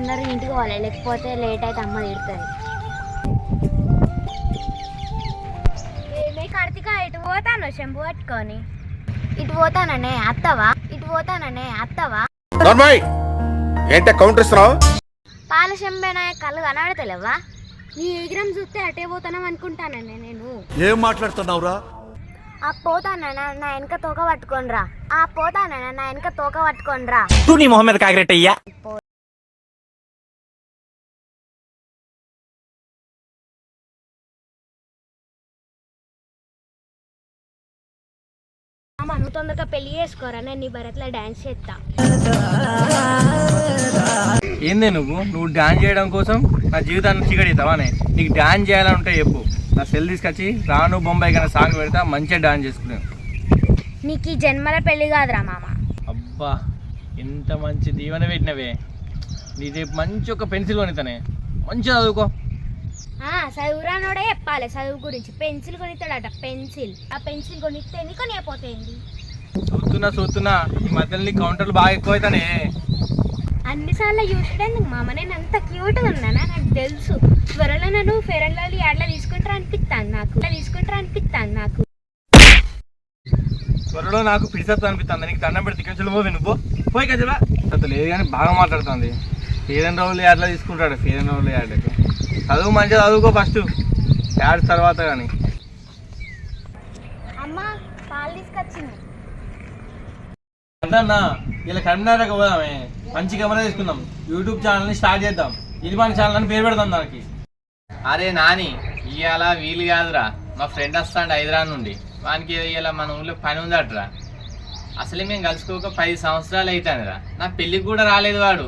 తొందరగా ఇంటికి పోవాలి. లేకపోతే లేట్ అయితే అమ్మ తిడుతుంది. ఏమే కార్తిక ఇటు పోతాను శంభు పట్టుకొని? ఇటు పోతాననే అత్తవా? ఇటు పోతాననే అత్తవా? ఏంటే కౌంటర్ ఇస్తున్నావు? పాల కళ్ళు కనబడతలేవా నీ ఎగ్రామ్ చూస్తే అటే పోతానం అనుకుంటాననే నేను. ఏం మాట్లాడుతున్నావురా? ఆ పోతానన్నా నా వెనక తోక పట్టుకోనరా. ఆ పోతానన్నా నా వెనక తోక పట్టుకోనరా. తూ నీ మొహం మీద కాకిరెట్టయ్యా. అమ్మ నువ్వు తొందరగా పెళ్ళి చేసుకోరా నేను నీ భరత్లో డాన్స్ చేస్తా. ఏందే నువ్వు? నువ్వు డాన్స్ చేయడం కోసం నా జీవితాన్ని చీకటిస్తావానే నీకు డాన్స్ చేయాలని ఉంటే చెప్పు. నా సెల్ తీసుకొచ్చి రాను బొంబాయి కానీ సాంగ్ పెడతా మంచిగా డాన్స్ చేసుకున్నాను నీకు ఈ జన్మల పెళ్ళి కాదురా మామ. అబ్బా ఎంత మంచి దీవెన పెట్టినవే. నీ రేపు మంచి ఒక పెన్సిల్ కొనితనే. మంచిగా చదువుకో. చదువురానోడే చెప్పాలి. చదువు గురించి. పెన్సిల్ కొనిస్తాడట పెన్సిల్. ఆ పెన్సిల్ కొనిస్తే ఎన్ని కొనిపోతుంది చూస్తున్నా చూస్తున్నా ఈ మధ్యలో కౌంటర్లు బాగా ఎక్కువ అవుతానే అన్నిసార్లు చూసడానికి మామ నేను అంత క్యూట్గా ఉన్నానా? నాకు తెలుసు. త్వరలో నన్ను ఫెయిర్ అండ్ లవ్లీ యాడ్లా తీసుకుంటారా అనిపిస్తాను నాకు. తీసుకుంటారా అనిపిస్తాను నాకు. త్వరలో నాకు పిడిసత్తు అనిపిస్తుంది నీకు దండం పెడితే ఇక్కడ పోవి నువ్వు. పోయి కదా అసలు లేదు కానీ బాగా మాట్లాడుతుంది. ఫేర్ అండ్ రౌల్ యాడ్లా తీసుకుంటాడు. అండ్ రౌల్ యాడ్కి చదువు మంచిగా చదువుకో ఫస్ట్ యాడ్ తర్వాత కానీ. అమ్మ పాలు తీసుకొచ్చింది. అన్నా ఇలా కరీంనగర్కి పోదామే. మంచి కెమెరా తీసుకుందాం. యూట్యూబ్ ఛానల్ని స్టార్ట్ చేద్దాం. ఇది మన ఛానల్ అని పేరు పెడదాం దానికి. అరే నాని ఇవాళ వీలు కాదురా. మా ఫ్రెండ్ వస్తాడు హైదరాబాద్ నుండి. వానికి ఇవాళ మన ఊళ్ళో పని ఉందట్రా. అసలే మేము కలుసుకోక పది సంవత్సరాలు అవుతానురా నా పెళ్ళికి కూడా రాలేదు వాడు.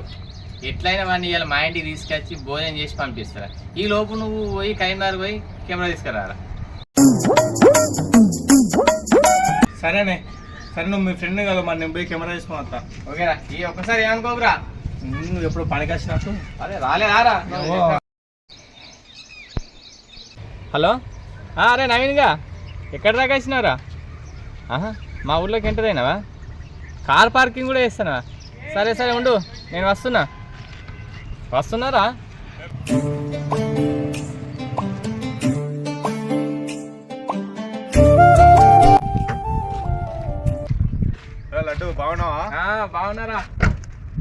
ఎట్లయినా వాడిని ఇవాళ మా ఇంటికి తీసుకొచ్చి భోజనం చేసి పంపిస్తారా? ఈ లోపు నువ్వు పోయి కరీంనగర్ పోయి కెమెరా తీసుకురారా? సరేనే. సరే నువ్వు మీ ఫ్రెండ్ కదా మరి నేను పోయి కెమెరా తీసుకుని వస్తా. ఓకేనా ఈ ఒక్కసారి ఏమనుకోకురా? నువ్వు ఎప్పుడు పనికి వచ్చినట్టు అదే రాలేదారా హలో? అరే నవీన్గా ఎక్కడ దాకా వచ్చినారా ఆహా మా ఊర్లోకి ఎంటర్ అయినావా? కార్ పార్కింగ్ కూడా చేస్తానా సరే సరే ఉండు. నేను వస్తున్నా. వస్తున్నారా? లడ్డు బాగున్నావా? బాగున్నారా?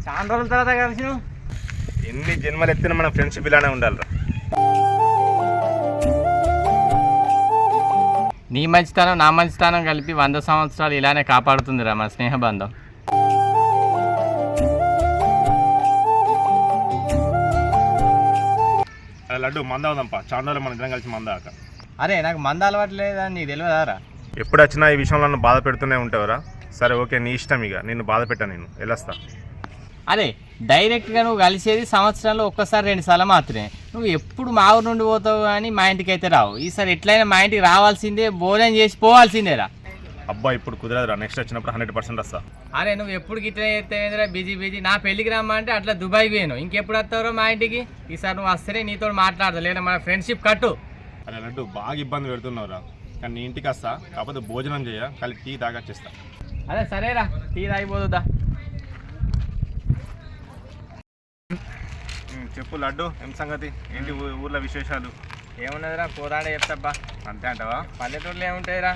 చాలా రోజుల తర్వాత కలిసినావు. ఎన్ని జన్మలు ఎత్తిన మన ఫ్రెండ్షిప్ ఇలానే ఉండాలిరా. నీ మంచితనం నా మంచితనం కలిపి వంద సంవత్సరాలు ఇలానే కాపాడుతుందిరా మన స్నేహబంధం లడ్డు మంద అవుదాంపా చాలా రోజులు మన ఇద్దరం కలిసి మంద ఆక. అరే నాకు మంద అలవాటు లేదని నీకు తెలియదారా ఎప్పుడు వచ్చినా ఈ విషయంలో నన్ను బాధ పెడుతూనే ఉంటావురా. సరే ఓకే నీ ఇష్టం ఇక. నిన్ను బాధ పెట్టా నేను. వెళ్ళొస్తా. అరే డైరెక్ట్గా నువ్వు కలిసేది సంవత్సరంలో ఒక్కసారి రెండు సార్లు మాత్రమే. నువ్వు ఎప్పుడు మా ఊరు నుండి పోతావు కానీ మా ఇంటికి అయితే రావు. ఈసారి ఎట్లయినా మా ఇంటికి రావాల్సిందే భోజనం చేసి పోవాల్సిందేరా. అబ్బా ఇప్పుడు కుదరదురా నెక్స్ట్ వచ్చినప్పుడు హండ్రెడ్ పర్సెంట్ వస్తా. అరే నువ్వు ఎప్పుడు గిట్ల బిజీ బిజీ నా పెళ్ళికి రమ్మా అంటే అట్లా దుబాయ్ పోయాను ఇంకెప్పుడు వస్తారో మా ఇంటికి? ఈసారి నువ్వు వస్తేనే నీతో మాట్లాడదు లేదా మన ఫ్రెండ్షిప్ కట్టు. అరే లడ్డు బాగా ఇబ్బంది పెడుతున్నావురా. కానీ నీ ఇంటికి వస్తా కాకపోతే భోజనం చేయ కలిపి టీ తాగా చేస్తా అదే సరేరా టీ తాగిపోతుందా చెప్పు లడ్డు ఏం సంగతి? ఏంటి ఊ- ఊర్లో విశేషాలు? ఏమున్నదిరా పోరాడే చెప్తాబ్బా అంతే అంటావా? పల్లెటూరులో ఏముంటాయిరా?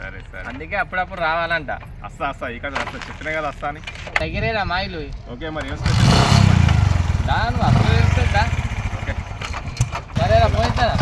సరే సరే. అందుకే అప్పుడప్పుడు రావాలంట. వస్తా వస్తా ఇక్కడ చెప్పినా కదా వస్తా అని. దగ్గరేరా మా ఇల్లు ఓకే మరి ఏం స్పెషల్? దా నువ్వు అప్పుడు ఓకే. సరేరా పోయిస్తారా